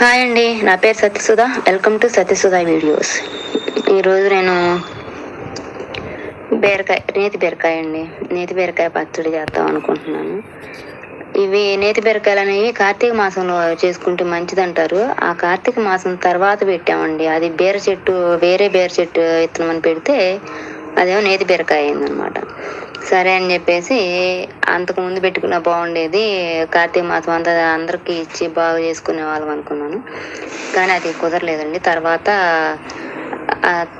Hi అండి నా పేరు Satyasudha. Welcome to Satyasudha videos ఈరోజు నేను బీరకాయ నేతి బీరకాయ అండి. నేతి బీరకాయ పచ్చడి చేద్దాం అనుకుంటున్నాను. ఇవి నేతి బీరకాయలు అనేవి కార్తీక మాసంలో చేసుకుంటే మంచిదంటారు. ఆ కార్తీక మాసం తర్వాత పెట్టామండి. అది బీర చెట్టు వేరే బీర చెట్టు విత్తనం పెడితే అదేమో నేతి బీరకాయ అయిందనమాట. సరే అని చెప్పేసి అంతకు ముందు పెట్టుకున్న బాగుండేది. కార్తీక మాసం అంతా అందరికి ఇచ్చి బాగా చేసుకునే వాళ్ళం అనుకున్నాను. కానీ అది కుదరలేదండి. తర్వాత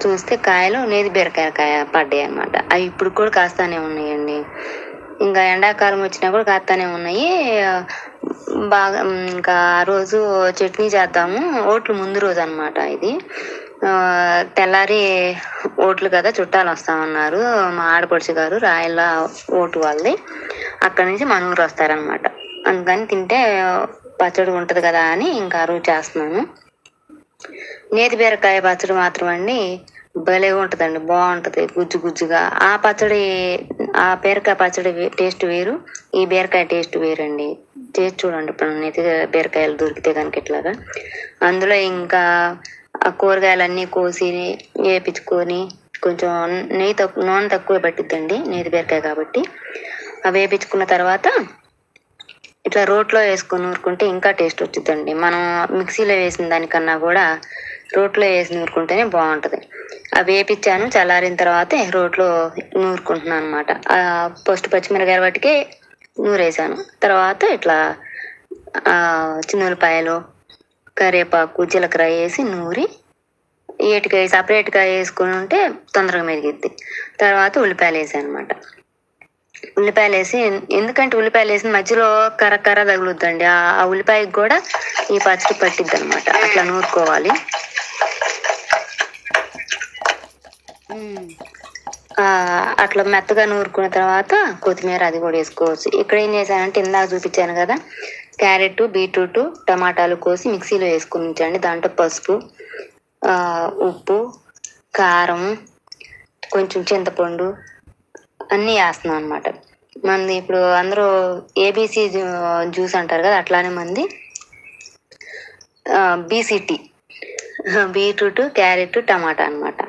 చూస్తే కాయలు నేది బీరకాయ కాయ పడ్డాయి అనమాట అవి ఇప్పుడు కూడా కాస్తానే ఉన్నాయండి. ఇంకా ఎండాకాలం వచ్చినా కూడా కాస్తానే ఉన్నాయి. బాగా ఇంకా ఆ రోజు చట్నీ చేద్దాము. ఓట్లు ముందు రోజు అనమాట ఇది. తెల్లారి ఓట్లు కదా చుట్టాలు వస్తామన్నారు. మా ఆడపడుచు గారు రాయల ఓటు వాళ్ళది. అక్కడి నుంచి మన ఊరు వస్తారనమాట అందుకని తింటే పచ్చడి ఉంటుంది కదా అని ఇంకా అరువు చేస్తున్నాను. నేతి బీరకాయ పచ్చడి మాత్రం అండి భలే ఉంటుందండి బాగుంటుంది గుజ్జు గుజ్జుగా. ఆ పచ్చడి ఆ బీరకాయ పచ్చడి టేస్ట్ వేరు ఈ బీరకాయ టేస్ట్ వేరండి. టేస్ట్ చూడండి ఇప్పుడు నేతి బీరకాయలు దొరికితే కనుక ఇట్లాగా. అందులో ఇంకా ఆ కూరగాయలన్నీ కోసి వేపించుకొని కొంచెం నెయ్యి తక్కువ నూనె తక్కువ పట్టిద్దండి నేతి బీరకాయ కాబట్టి. అవి వేపించుకున్న తర్వాత ఇట్లా రోట్లో వేసుకొని నూరుకుంటే ఇంకా టేస్ట్ వచ్చిందండి మనం మిక్సీలో వేసిన దానికన్నా కూడా రోట్లో వేసి నూరుకుంటేనే బాగుంటుంది. అవి వేపించాను చల్లారిన తర్వాత రోట్లో నూరుకుంటున్నాను అనమాట ఫస్ట్ పచ్చిమిరకాయ వాటికి నూరేసాను. తర్వాత ఇట్లా చిన్న ఉల్లిపాయలు కరివేపాకు జీలకర్ర వేసి నూరి ఏటికాయ సపరేట్గా వేసుకుని ఉంటే తొందరగా మెరిగిద్ది. తర్వాత ఉల్లిపాయలు వేసాను అనమాట ఉల్లిపాయలు వేసి ఎందుకంటే ఉల్లిపాయలు వేసిన మధ్యలో కర్ర కర్ర తగులుద్దండి. ఆ ఉల్లిపాయకి కూడా ఈ పచ్చడి పట్టిద్ది అనమాట అట్లా నూరుకోవాలి. అట్లా మెత్తగా నూరుకున్న తర్వాత కొత్తిమీర అది కూడా వేసుకోవచ్చు. ఇక్కడ ఏం చేశానంటే ఇందాక చూపించాను కదా క్యారెట్ బీట్రూట్ టమాటాలు కోసి మిక్సీలో వేసుకుని ఉంచండి. దాంట్లో పసుపు ఉప్పు కారం కొంచెం చింతపండు అన్నీ వేస్తున్నాం అనమాట మంది ఇప్పుడు అందరూ ఏబీసీ జ్యూస్ అంటారు కదా అట్లానే మంది బీసీటీ బీట్రూట్ క్యారెట్ టమాటా అనమాట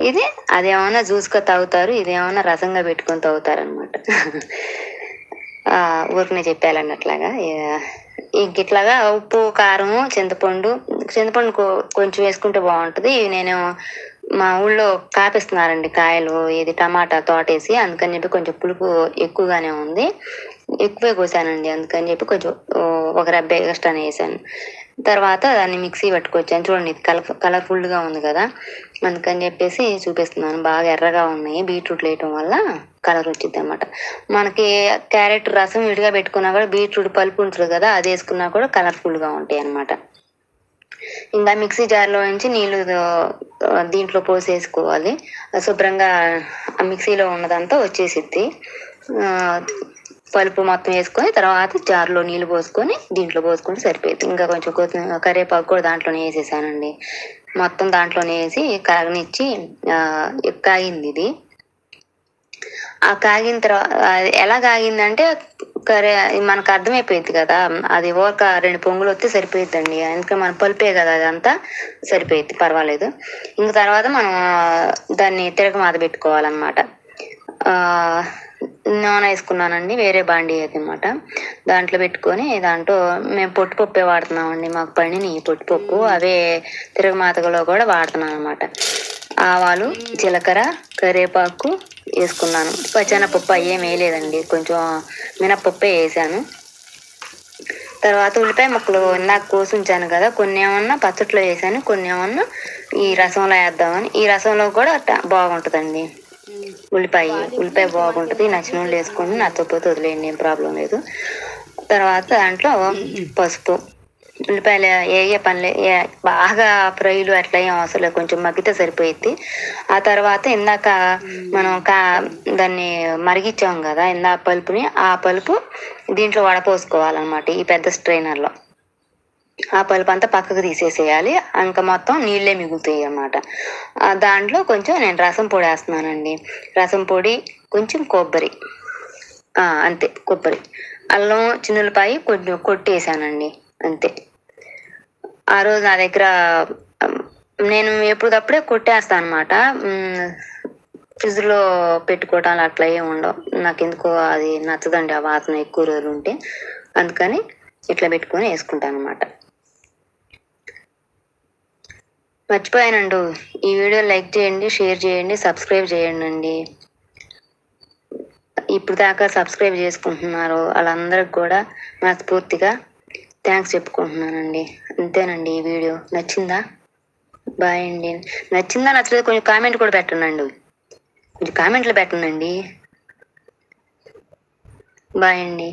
ఇది అదేమన్నా జ్యూస్గా తాగుతారు ఇదేమన్నా రసంగా పెట్టుకొని తాగుతారు అనమాట ఊరికనే చెప్పాలండి అట్లాగా ఇంక ఇట్లాగా ఉప్పు కారము చింతపండు చింతపండు కొంచెం వేసుకుంటే బాగుంటుంది. నేను మా ఊళ్ళో కాపిస్తున్నారండి కాయలు ఇది టమాటా తోటేసి అందుకని చెప్పి కొంచెం పులుపు ఎక్కువగానే ఉంది. ఎక్కువే కోసానండి అందుకని చెప్పి కొంచెం ఒక రబ్బ ఎక్స్ట్రానే వేసాను. తర్వాత దాన్ని మిక్సీ పట్టుకొచ్చాను. చూడండి ఇది కలర్ కలర్ఫుల్గా ఉంది కదా. అందుకని చెప్పేసి చూపిస్తున్నాను. బాగా ఎర్రగా ఉన్నాయి. బీట్రూట్ వేయటం వల్ల కలర్ వచ్చింది అనమాట మనకి క్యారెట్ రసం విడిగా పెట్టుకున్నా కూడా బీట్రూట్ పలుపు ఉంటుంది కదా అది వేసుకున్నా కూడా కలర్ఫుల్గా ఉంటాయి అనమాట ఇంకా మిక్సీ జార్లో నుంచి నీళ్ళు దీంట్లో పోసేసుకోవాలి. శుభ్రంగా ఆ మిక్సీలో ఉన్నదంతా వచ్చేసిద్ది. పలుపు మొత్తం వేసుకొని తర్వాత జార్లో నీళ్ళు పోసుకొని దీంట్లో పోసుకుంటే సరిపోయింది ఇంకా కొంచెం కొత్తిమీర కరివేపాకు కూడా దాంట్లోనే వేసేసానండి. మొత్తం దాంట్లోనే వేసి కాగనిచ్చి కాగింది ఇది. ఆ కాగిన తర్వాత ఎలా కాగిందంటే కరే మనకు అర్థమైపోయింది కదా. అది ఒక రెండు పొంగులు వస్తే సరిపోయిద్దండి. ఎందుకంటే మనం పలిపే కదా అదంతా సరిపోయింది పర్వాలేదు. ఇంక తర్వాత మనం దాన్ని తిరగమాత పెట్టుకోవాలన్నమాట. నూనె వేసుకున్నానండి వేరే బాండీ అనమాట దాంట్లో పెట్టుకొని దాంట్లో మేము పొట్టుపప్పే వాడుతున్నామండి మాకు పండిని పొట్టుపప్పు అవే తిరగమాతలో కూడా వాడుతున్నాం అనమాట ఆవాలు జీలకర్ర కరివేపాకు వేసుకున్నాను. పచ్చనపప్పు అయ్యేం వేయలేదండి కొంచెం మినపప్పే వేసాను. తర్వాత ఉల్లిపాయ ముక్కలు ఇందాక కోసి ఉంచాను కదా కొన్ని ఏమన్నా పచ్చట్లో వేసాను కొన్ని ఏమన్నా ఈ రసంలో వేద్దామని. ఈ రసంలో కూడా బాగుంటుందండి. ఉల్లిపాయ ఉల్లిపాయ బాగుంటుంది నచ్చిన వాళ్ళు వేసుకోండి పోతే వదిలేయండి ఏం ప్రాబ్లం లేదు. తర్వాత దాంట్లో పసుపు ఉల్లిపాయలు ఏ పనిలే ఏ- బాగా ఫ్రైలు అట్లా ఏం అవసరం లేదు కొంచెం మగ్గితే సరిపోయిద్ది. ఆ తర్వాత ఇందాక మనం కా దాన్ని మరిగిచ్చాం కదా ఇందాక పలుపుని ఆ పలుపు దీంట్లో వడపోసుకోవాలన్నమాట ఈ పెద్ద స్ట్రైనర్లో ఆ పలుపు అంతా పక్కకు తీసేసేయాలి. ఇంకా మొత్తం నీళ్ళే మిగులుతాయి అన్నమాట. దాంట్లో కొంచెం నేను రసం పొడి వేస్తున్నానండి. రసం పొడి కొంచెం కొబ్బరి. అంతే కొబ్బరి. అల్లం చిన్నులపాయి కొంచెం కొట్టేసానండి. అంతే. ఆ రోజు నా దగ్గర నేను ఎప్పుడప్పుడే కొట్టేస్తాను అనమాట ఫ్రిడ్జ్లో పెట్టుకోవటాలు అట్లా ఏమి ఉండవు. నాకు ఎందుకో అది నచ్చదండి ఆ వాసన ఎక్కువ రోజులు ఉంటే. అందుకని ఇట్లా పెట్టుకొని వేసుకుంటాను అనమాట మర్చిపోయానండు. ఈ వీడియో లైక్ చేయండి షేర్ చేయండి సబ్స్క్రైబ్ చేయండి అండి ఇప్పుడు దాకా సబ్స్క్రైబ్ చేసుకుంటున్నారు వాళ్ళందరికి కూడా మనస్ఫూర్తిగా థ్యాంక్స్ చెప్పుకుంటున్నానండి. అంతేనండి ఈ వీడియో. నచ్చిందా? బాయ్ అండి. నచ్చిందా? నచ్చలేదు. కొంచెం కామెంట్ కూడా పెట్టండి కొంచెం కామెంట్లు పెట్టండి బాయ్ అండి.